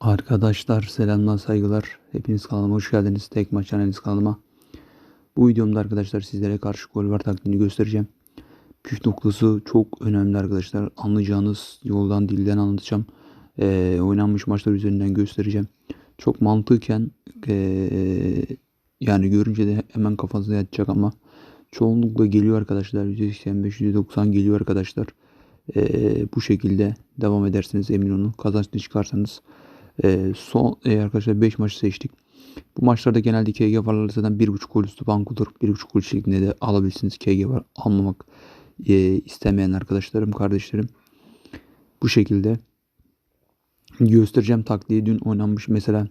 Arkadaşlar selamlar saygılar. Hepiniz kanalıma hoş geldiniz. Tek maç analiz kanalıma. Bu videomda arkadaşlar sizlere karşı gol var taktiğini göstereceğim. Püf noktası çok önemli arkadaşlar. Anlayacağınız yoldan dilden anlatacağım. Ee, oynanmış maçlar üzerinden göstereceğim. Çok mantıken ee, yani görünce de hemen kafanıza yatacak ama çoğunlukla geliyor arkadaşlar. %85 %90 geliyor arkadaşlar. Ee, bu şekilde devam ederseniz emin olun kazançlı çıkarsanız e, son e, arkadaşlar 5 maçı seçtik. Bu maçlarda genelde KG varları zaten 1.5 gol üstü bankodur. 1.5 gol şeklinde de alabilirsiniz. KG var almamak e, istemeyen arkadaşlarım, kardeşlerim. Bu şekilde göstereceğim taktiği dün oynanmış mesela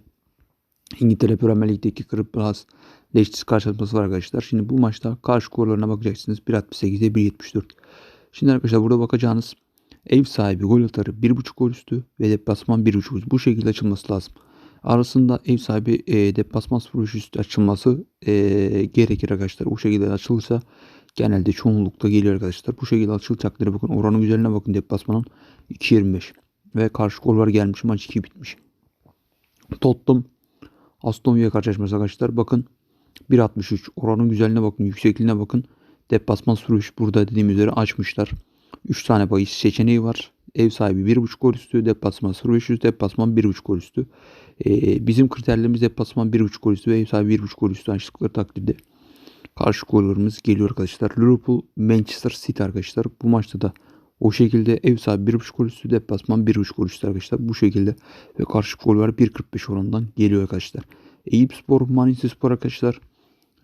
İngiltere Premier Lig'deki Kırıp Plus Leicester karşılaşması var arkadaşlar. Şimdi bu maçta karşı skorlarına bakacaksınız. 1.68'e 1.74. Şimdi arkadaşlar burada bakacağınız Ev sahibi gol atarı 1.5 gol üstü ve deplasman 1.5 üstü. Bu şekilde açılması lazım. Arasında ev sahibi e, deplasman 0 üstü açılması e, gerekir arkadaşlar. Bu şekilde açılırsa genelde çoğunlukla geliyor arkadaşlar. Bu şekilde açılacakları bakın oranın güzeline bakın deplasmanın 2.25 ve karşı gol var gelmiş maç 2 bitmiş. Tottenham Aston Villa karşılaşması arkadaşlar. Bakın 1.63 oranın güzelliğine bakın yüksekliğine bakın. Deplasman 0 burada dediğim üzere açmışlar. 3 tane bahis seçeneği var. Ev sahibi 1.5 gol üstü, deplasman 0.500, deplasman 1.5 gol üstü. Ee, bizim kriterlerimiz deplasman 1.5 gol üstü ve ev sahibi 1.5 gol üstü açtıkları takdirde karşı gollerimiz geliyor arkadaşlar. Liverpool, Manchester City arkadaşlar. Bu maçta da o şekilde ev sahibi 1.5 gol üstü, deplasman 1.5 gol üstü arkadaşlar. Bu şekilde ve karşı gol var 1.45 oranından geliyor arkadaşlar. Eyüp Spor, Manisa Spor arkadaşlar.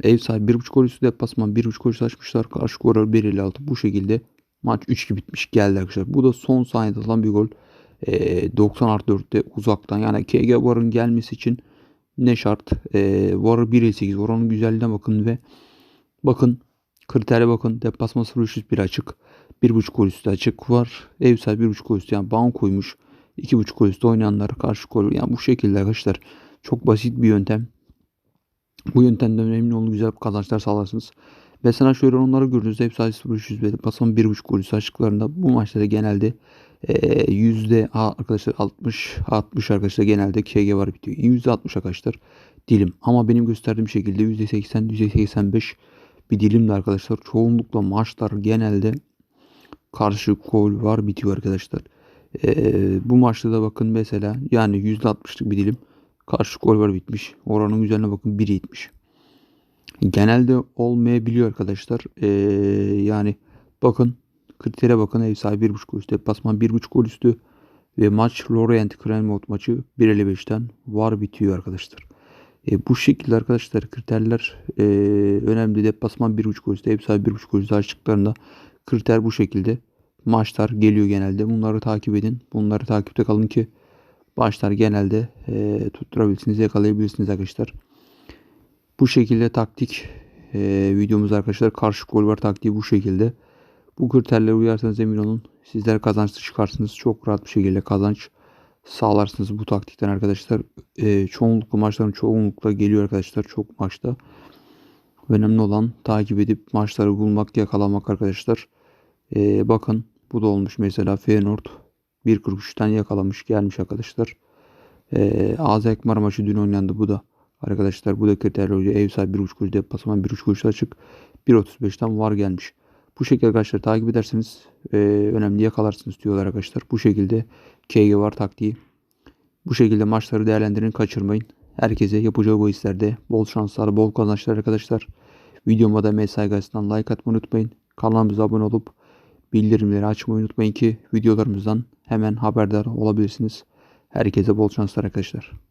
Ev sahibi 1.5 gol üstü, deplasman 1.5 gol üstü açmışlar. Karşı gol var 1.56 bu şekilde Maç 3-2 bitmiş geldi arkadaşlar. Bu da son saniyede atılan bir gol. E, 90 artı 4'te uzaktan. Yani KG Var'ın gelmesi için ne şart? E, Var 1.58 oranın güzelliğine bakın ve bakın kritere bakın. Deplasman 0.301 açık. 1.5 gol üstü açık var. Ev sahibi 1.5 gol üstü. Yani ban koymuş. 2.5 gol üstü oynayanlar karşı gol. Yani bu şekilde arkadaşlar. Çok basit bir yöntem. Bu yöntemden önemli olun güzel kazançlar sağlarsınız. Mesela şöyle onları gördüğünüzde hep sadece 0-300 ve pasan 1.5 gol açıklarında bu maçlarda genelde e, yüzde arkadaşlar 60 60 arkadaşlar genelde KG var bitiyor. Yüzde 60 arkadaşlar dilim. Ama benim gösterdiğim şekilde yüzde 80 yüzde 85 bir dilimde arkadaşlar. Çoğunlukla maçlar genelde karşı gol var bitiyor arkadaşlar. E, bu maçta da bakın mesela yani yüzde 60'lık bir dilim karşı gol var bitmiş. Oranın üzerine bakın 1.70 genelde olmayabiliyor arkadaşlar. Ee, yani bakın kritere bakın ev sahibi 1.5 gol üstü. Deplasman 1.5 gol üstü. Ve maç Lorient Clermont maçı 1.55'ten var bitiyor arkadaşlar. E, bu şekilde arkadaşlar kriterler e, önemli. Deplasman 1.5 gol üstü. Ev sahibi 1.5 gol üstü açtıklarında kriter bu şekilde. Maçlar geliyor genelde. Bunları takip edin. Bunları takipte kalın ki maçlar genelde e, tutturabilirsiniz, yakalayabilirsiniz arkadaşlar. Bu şekilde taktik e, videomuz arkadaşlar. Karşı gol var taktiği bu şekilde. Bu kriterlere uyarsanız emin olun sizler kazançlı çıkarsınız. Çok rahat bir şekilde kazanç sağlarsınız bu taktikten arkadaşlar. E, çoğunlukla maçların çoğunlukla geliyor arkadaşlar. Çok maçta. Önemli olan takip edip maçları bulmak, yakalamak arkadaşlar. E, bakın bu da olmuş mesela Feyenoord 1.43'ten yakalamış gelmiş arkadaşlar. E, AZ Ekmar maçı dün oynandı bu da. Arkadaşlar bu da kriterler oluyor. Ev sahibi 1.5 kuruş deplasman 1.5 kuruş açık. 1.35'ten var gelmiş. Bu şekilde arkadaşlar takip ederseniz e, önemli yakalarsınız diyorlar arkadaşlar. Bu şekilde KG var taktiği. Bu şekilde maçları değerlendirin kaçırmayın. Herkese yapacağı bu hislerde bol şanslar, bol kazançlar arkadaşlar. Videoma da mesaj gazetesinden like atmayı unutmayın. Kanalımıza abone olup bildirimleri açmayı unutmayın ki videolarımızdan hemen haberdar olabilirsiniz. Herkese bol şanslar arkadaşlar.